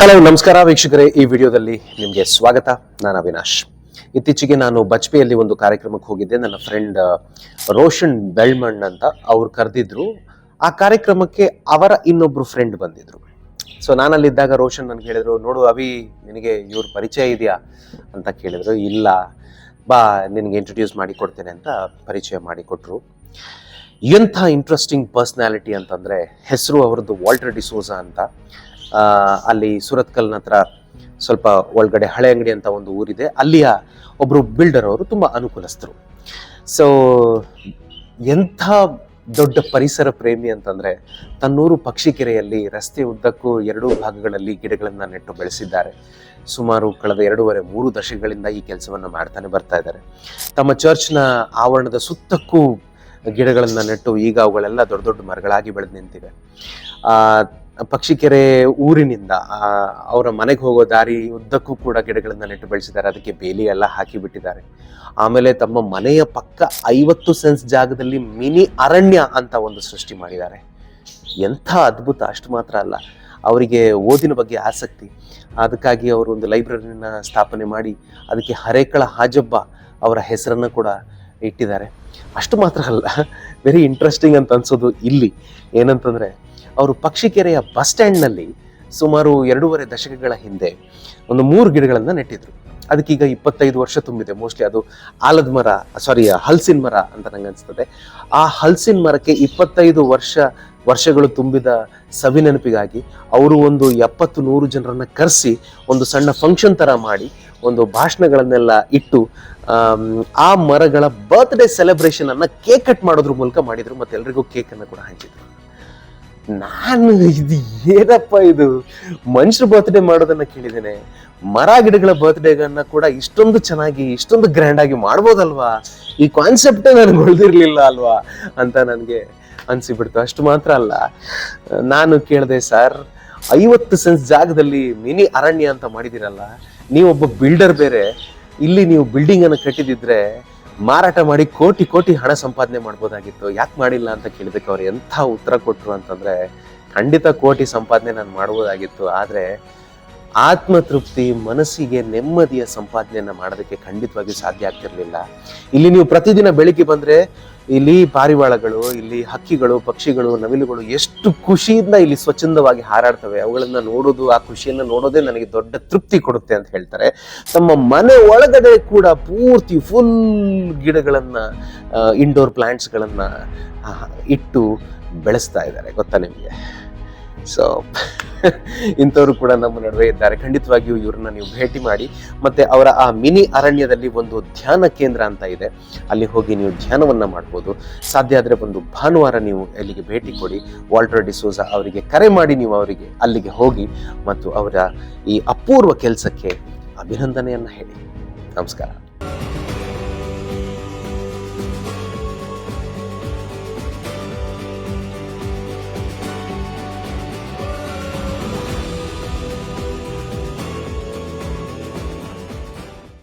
Hello, ನಮಸ್ಕಾರ ವೀಕ್ಷಕರೇ. ಈ ವಿಡಿಯೋದಲ್ಲಿ ನಿಮಗೆ ಸ್ವಾಗತ. ನಾನು ಅವಿನಾಶ್. ಇತ್ತೀಚೆಗೆ ನಾನು ಬಜ್ಪೆಯಲ್ಲಿ ಒಂದು ಕಾರ್ಯಕ್ರಮಕ್ಕೆ ಹೋಗಿದ್ದೆ. ನನ್ನ ಫ್ರೆಂಡ್ ರೋಷನ್ ಬೆಳ್ಮಣ್ ಅಂತ ಅವ್ರು ಕರೆದಿದ್ರು. ಆ ಕಾರ್ಯಕ್ರಮಕ್ಕೆ ಅವರ ಇನ್ನೊಬ್ರು ಫ್ರೆಂಡ್ ಬಂದಿದ್ರು. ಸೊ ನಾನಲ್ಲಿದ್ದಾಗ ರೋಷನ್ ನನಗೆ ಹೇಳಿದ್ರು, ನೋಡು ಅವಿ, ನಿನಗೆ ಇವ್ರ ಪರಿಚಯ ಇದೆಯಾ? ಅಂತ ಕೇಳಿದ್ರು. ಇಲ್ಲ. ಬಾ, ನಿನಗೆ ಇಂಟ್ರೊಡ್ಯೂಸ್ ಮಾಡಿ ಕೊಡ್ತೇನೆ ಅಂತ ಪರಿಚಯ ಮಾಡಿಕೊಟ್ರು ಎಂಥ ಇಂಟ್ರೆಸ್ಟಿಂಗ್ ಪರ್ಸ್ನಾಲಿಟಿ ಅಂತಂದರೆ ಹೆಸರು ಅವರದ್ದು ವಾಲ್ಟರ್ ಡಿಸೋಜಾ ಅಂತ. ಅಲ್ಲಿ ಸುರತ್ಕಲ್ನ ಹತ್ರ ಸ್ವಲ್ಪ ಒಳಗಡೆ ಹಳೆ ಅಂಗಡಿ ಅಂತ ಒಂದು ಊರಿದೆ. ಅಲ್ಲಿಯ ಒಬ್ಬರು ಬಿಲ್ಡರ್ ಅವರು ತುಂಬ ಅನುಕೂಲಸ್ಥರು. ಸೊ ಎಂಥ ದೊಡ್ಡ ಪರಿಸರ ಪ್ರೇಮಿ ಅಂತಂದರೆ ತನ್ನೂರು ಪಕ್ಷಿಕೆರೆಯಲ್ಲಿ ರಸ್ತೆ ಉದ್ದಕ್ಕೂ ಎರಡೂ ಭಾಗಗಳಲ್ಲಿ ಗಿಡಗಳನ್ನು ನೆಟ್ಟು ಬೆಳೆಸಿದ್ದಾರೆ. ಸುಮಾರು ಕಳೆದ ಎರಡೂವರೆ ಮೂರು ದಶಕಗಳಿಂದ ಈ ಕೆಲಸವನ್ನು ಮಾಡ್ತಾನೆ ಬರ್ತಾ ಇದ್ದಾರೆ. ತಮ್ಮ ಚರ್ಚ್ನ ಆವರಣದ ಸುತ್ತಕ್ಕೂ ಗಿಡಗಳನ್ನು ನೆಟ್ಟು ಈಗ ಅವುಗಳೆಲ್ಲ ದೊಡ್ಡ ದೊಡ್ಡ ಮರಗಳಾಗಿ ಬೆಳೆದು ನಿಂತಿವೆ. ಪಕ್ಷಿಕೆರೆ ಊರಿನಿಂದ ಅವರ ಮನೆಗೆ ಹೋಗೋ ದಾರಿ ಉದ್ದಕ್ಕೂ ಕೂಡ ಗಿಡಗಳನ್ನು ನೆಟ್ಟು ಬೆಳೆಸಿದ್ದಾರೆ. ಅದಕ್ಕೆ ಬೇಲಿ ಎಲ್ಲ ಹಾಕಿ ಬಿಟ್ಟಿದ್ದಾರೆ. ಆಮೇಲೆ ತಮ್ಮ ಮನೆಯ ಪಕ್ಕ ಐವತ್ತು ಸೆನ್ಸ್ ಜಾಗದಲ್ಲಿ ಮಿನಿ ಅರಣ್ಯ ಅಂತ ಒಂದು ಸೃಷ್ಟಿ ಮಾಡಿದ್ದಾರೆ. ಎಂಥ ಅದ್ಭುತ! ಅಷ್ಟು ಮಾತ್ರ ಅಲ್ಲ. ಅವರಿಗೆ ಓದಿನ ಬಗ್ಗೆ ಆಸಕ್ತಿ. ಅದಕ್ಕಾಗಿ ಅವರು ಒಂದು ಲೈಬ್ರರಿನ ಸ್ಥಾಪನೆ ಮಾಡಿ, ಅದಕ್ಕೆ ಹರೇಕಳ ಹಾಜಬ್ಬ ಅವರ ಹೆಸರನ್ನು ಕೂಡ ಇಟ್ಟಿದ್ದಾರೆ. ಅಷ್ಟು ಮಾತ್ರ ಅಲ್ಲ. ವೆರಿ ಇಂಟ್ರೆಸ್ಟಿಂಗ್ ಅಂತ ಅನ್ಸೋದು ಇಲ್ಲಿ. ಏನಂತಂದ್ರೆ ಅವರು ಪಕ್ಷಿಕೆರೆಯ ಬಸ್ ಸ್ಟ್ಯಾಂಡ್ನಲ್ಲಿ ಸುಮಾರು ಎರಡೂವರೆ ದಶಕಗಳ ಹಿಂದೆ ಒಂದು ಮೂರು ಗಿಡಗಳನ್ನು ನೆಟ್ಟಿದ್ರು. ಅದಕ್ಕೀಗ ಇಪ್ಪತ್ತೈದು ವರ್ಷ ತುಂಬಿದೆ. ಮೋಸ್ಟ್ಲಿ ಅದು ಆಲದ ಮರ ಸಾರಿ ಹಲ್ಸಿನ ಮರ ಅಂತ ನಂಗೆ ಅನಿಸ್ತದೆ. ಆ ಹಲ್ಸಿನ ಮರಕ್ಕೆ ಇಪ್ಪತ್ತೈದು ವರ್ಷ, ವರ್ಷಗಳು ತುಂಬಿದ ಸವಿನೆನಪಿಗಾಗಿ ಅವರು ಒಂದು ಎಪ್ಪತ್ತು ನೂರು ಜನರನ್ನು ಕರೆಸಿ ಒಂದು ಸಣ್ಣ ಫಂಕ್ಷನ್ ಥರ ಮಾಡಿ ಒಂದು ಭಾಷಣಗಳನ್ನೆಲ್ಲ ಇಟ್ಟು ಆ ಮರಗಳ ಬರ್ತ್ಡೇ ಸೆಲೆಬ್ರೇಷನನ್ನು ಕೇಕ್ ಕಟ್ ಮಾಡೋದ್ರ ಮೂಲಕ ಮಾಡಿದರು. ಮತ್ತು ಎಲ್ರಿಗೂ ಕೇಕನ್ನು ಕೂಡ ಹಂಚಿದ್ರು. ನಾನು ಇದು ಏನಪ್ಪ ಇದು? ಮನುಷ್ಯರ ಬರ್ತ್ಡೇ ಮಾಡೋದನ್ನ ಕೇಳಿದ್ದೇನೆ. ಮರ ಗಿಡಗಳ ಬರ್ತ್ಡೇಗಳನ್ನ ಕೂಡ ಇಷ್ಟೊಂದು ಚೆನ್ನಾಗಿ, ಇಷ್ಟೊಂದು ಗ್ರ್ಯಾಂಡ್ ಆಗಿ ಮಾಡ್ಬೋದಲ್ವಾ? ಈ ಕಾನ್ಸೆಪ್ಟ್ ನನಗೆ ಉಳಿದಿರ್ಲಿಲ್ಲ ಅಲ್ವಾ? ಅಂತ ನನಗೆ ಅನ್ಸಿಬಿಡ್ತು. ಅಷ್ಟು ಮಾತ್ರ ಅಲ್ಲ. ನಾನು ಕೇಳಿದೆ, ಸರ್, ಐವತ್ತು ಸೆನ್ಸ್ ಜಾಗದಲ್ಲಿ ಮಿನಿ ಅರಣ್ಯ ಅಂತ ಮಾಡಿದಿರಲ್ಲ ನೀವೊಬ್ಬ ಬಿಲ್ಡರ್ ಬೇರೆ. ಇಲ್ಲಿ ನೀವು ಬಿಲ್ಡಿಂಗ್ ಅನ್ನು ಕಟ್ಟಿದಿದ್ರೆ ಮಾರಾಟ ಮಾಡಿ ಕೋಟಿ ಕೋಟಿ ಹಣ ಸಂಪಾದನೆ ಮಾಡ್ಬೋದಾಗಿತ್ತು. ಯಾಕೆ ಮಾಡಿಲ್ಲ ಅಂತ ಕೇಳಿದಕ್ಕೆ ಅವ್ರು ಎಂಥ ಉತ್ತರ ಕೊಟ್ಟರು ಅಂತಂದ್ರೆ, ಖಂಡಿತ ಕೋಟಿ ಸಂಪಾದನೆ ನಾನು ಮಾಡ್ಬೋದಾಗಿತ್ತು, ಆದ್ರೆ ಆತ್ಮತೃಪ್ತಿ, ಮನಸ್ಸಿಗೆ ನೆಮ್ಮದಿಯ ಸಂಪಾದನೆಯನ್ನು ಮಾಡೋದಕ್ಕೆ ಖಂಡಿತವಾಗಿ ಸಾಧ್ಯ ಆಗ್ತಿರಲಿಲ್ಲ. ಇಲ್ಲಿ ನೀವು ಪ್ರತಿದಿನ ಬೆಳಿಗ್ಗೆ ಬಂದರೆ ಇಲ್ಲಿ ಪಾರಿವಾಳಗಳು, ಇಲ್ಲಿ ಹಕ್ಕಿಗಳು, ಪಕ್ಷಿಗಳು, ನವಿಲುಗಳು ಎಷ್ಟು ಖುಷಿಯಿಂದ ಇಲ್ಲಿ ಸ್ವಚ್ಛಂದವಾಗಿ ಹಾರಾಡ್ತವೆ. ಅವುಗಳನ್ನ ನೋಡೋದು, ಆ ಖುಷಿಯನ್ನು ನೋಡೋದೇ ನನಗೆ ದೊಡ್ಡ ತೃಪ್ತಿ ಕೊಡುತ್ತೆ ಅಂತ ಹೇಳ್ತಾರೆ. ತಮ್ಮ ಮನೆ ಒಳಗಡೆ ಕೂಡ ಪೂರ್ತಿ ಫುಲ್ ಗಿಡಗಳನ್ನ ಇಂಡೋರ್ ಪ್ಲಾಂಟ್ಸ್ಗಳನ್ನ ಇಟ್ಟು ಬೆಳೆಸ್ತಾ ಇದ್ದಾರೆ. ಗೊತ್ತಾ ನಿಮಗೆ? ಸೊ ಇಂಥವರು ಕೂಡ ನಮ್ಮ ನಡುವೆ ಇದ್ದಾರೆ. ಖಂಡಿತವಾಗಿಯೂ ಇವ್ರನ್ನ ನೀವು ಭೇಟಿ ಮಾಡಿ. ಮತ್ತೆ ಅವರ ಆ ಮಿನಿ ಅರಣ್ಯದಲ್ಲಿ ಒಂದು ಧ್ಯಾನ ಕೇಂದ್ರ ಅಂತ ಇದೆ. ಅಲ್ಲಿ ಹೋಗಿ ನೀವು ಧ್ಯಾನವನ್ನ ಮಾಡ್ಬೋದು. ಸಾಧ್ಯ ಆದರೆ ಒಂದು ಭಾನುವಾರ ನೀವು ಅಲ್ಲಿಗೆ ಭೇಟಿ ಕೊಡಿ. ವಾಲ್ಟರ್ ಡಿಸೋಜಾ ಅವರಿಗೆ ಕರೆ ಮಾಡಿ ನೀವು ಅವರಿಗೆ ಅಲ್ಲಿಗೆ ಹೋಗಿ ಮತ್ತು ಅವರ ಈ ಅಪೂರ್ವ ಕೆಲಸಕ್ಕೆ ಅಭಿನಂದನೆಯನ್ನ ಹೇಳಿ. ನಮಸ್ಕಾರ.